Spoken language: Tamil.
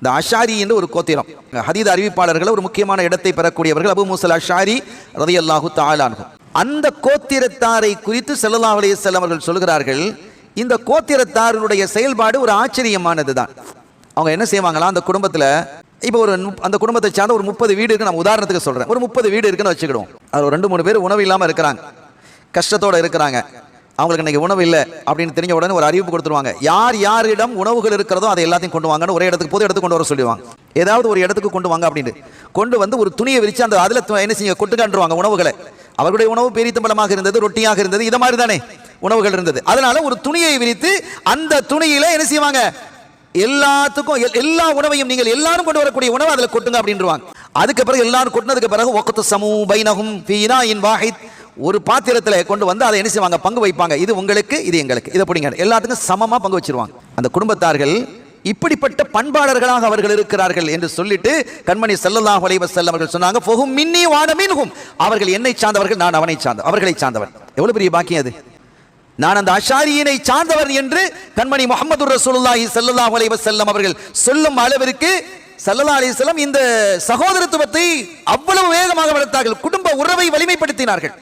இந்த அஷாரி என்று ஒரு கோத்திரம். ஹதீத் அறிவிப்பாளர்கள் ஒரு முக்கியமான இடத்தை பெறக்கூடியவர்கள் அபு முசல் அஷாரி ரதியல்லாஹு தாலான்ஹு அந்த கோத்திரத்தாரை குறித்து ஸல்லல்லாஹு அலைய செல்லவர்கள் சொல்கிறார்கள் இந்த கோத்திரத்தாருடைய செயல்பாடு ஒரு ஆச்சரியமானது தான். அவங்க என்ன செய்வாங்களா அந்த குடும்பத்தில் இப்போ ஒரு அந்த குடும்பத்தை சார்ந்த ஒரு முப்பது வீடு இருக்கு நான் உதாரணத்துக்கு சொல்கிறேன் ஒரு முப்பது வீடு இருக்குன்னு வச்சுக்கிடுவோம். அது ரெண்டு மூணு பேர் உணவு இல்லாமல் இருக்கிறாங்க. கஷ்டத்தோட இருக்கிறாங்க. அவங்களுக்கு இன்னைக்கு உணவு இல்லை அப்படின்னு தெரிஞ்ச உடனே ஒரு அறிவிப்பு கொடுத்துருவாங்க. யார் யாரிடம் உணவுகள் இருக்கிறதோ அதை எல்லாத்தையும் கொண்டு வாங்கன்னு ஒரே இடத்துக்கு பொது இடத்துக்கு கொண்டு வர சொல்லுவாங்க ஏதாவது ஒரு இடத்துக்கு கொண்டு வாங்க அப்படின்னு. கொண்டு வந்து ஒரு துணியை விரிச்சு அந்த அதில் என்ன செய்ய கொட்டுக்காண்டுருவாங்க உணவுகளை. அவர்களுடைய உணவு பெரித்தம்பளமாக இருந்தது ரொட்டியாக இருந்தது இது மாதிரி தானே உணவுகள் இருந்தது. அதனால ஒரு துணியை விரித்து அந்த துணியில என்ன செய்வாங்க? எல்லாத்துக்கும் எல்லா உணவையும் நீங்கள் எல்லாரும் கொண்டு வரக்கூடிய உணவை அதில் கொட்டுங்க அப்படின்றவாங்க. அதுக்கு பிறகு எல்லாரும் கொட்டினதுக்கு பிறகு ஒக்கத்து சமூ பைனகும் ஃபீனா இன் வாஹித். ஒரு பாத்திரத்தில் கொண்டு வந்து அதை என்ன செய்வாங்க? பங்கு வைப்பாங்க. இது உங்களுக்கு இது எங்களுக்கு. இதை பிடிங்க. எல்லாத்துக்கும் சமமா பங்கு வச்சிருவாங்க. அந்த குடும்பத்தார்கள் இப்படிப்பட்ட பண்பாளர்களாக அவர்கள் இருக்கிறார்கள் என்று சொல்லிட்டு கண்மணி செல்லல்லாஹ் வலைவ செல்லம் அவர்கள் சொன்னாங்க போகும் மின்னி வான மின்ஹும். அவர்கள் என்னை சார்ந்தவர்கள் நான் அவனை சார்ந்த அவர்களை சார்ந்தவன். எவ்வளவு பெரிய பாக்கியம் அது? நான் அந்த அஷாரியினை சார்ந்தவர் என்று கண்மணி முகமது ரசூலுல்லாஹி செல்லல்லாஹ் வலைவ செல்லம் அவர்கள் சொல்லும் அளவிற்கு சல்லல்லா அலி செல்லம் இந்த சகோதரத்துவத்தை அவ்வளவு வேகமாக வளர்த்தார்கள். குடும்ப உறவை வலிமைப்படுத்தினார்கள்.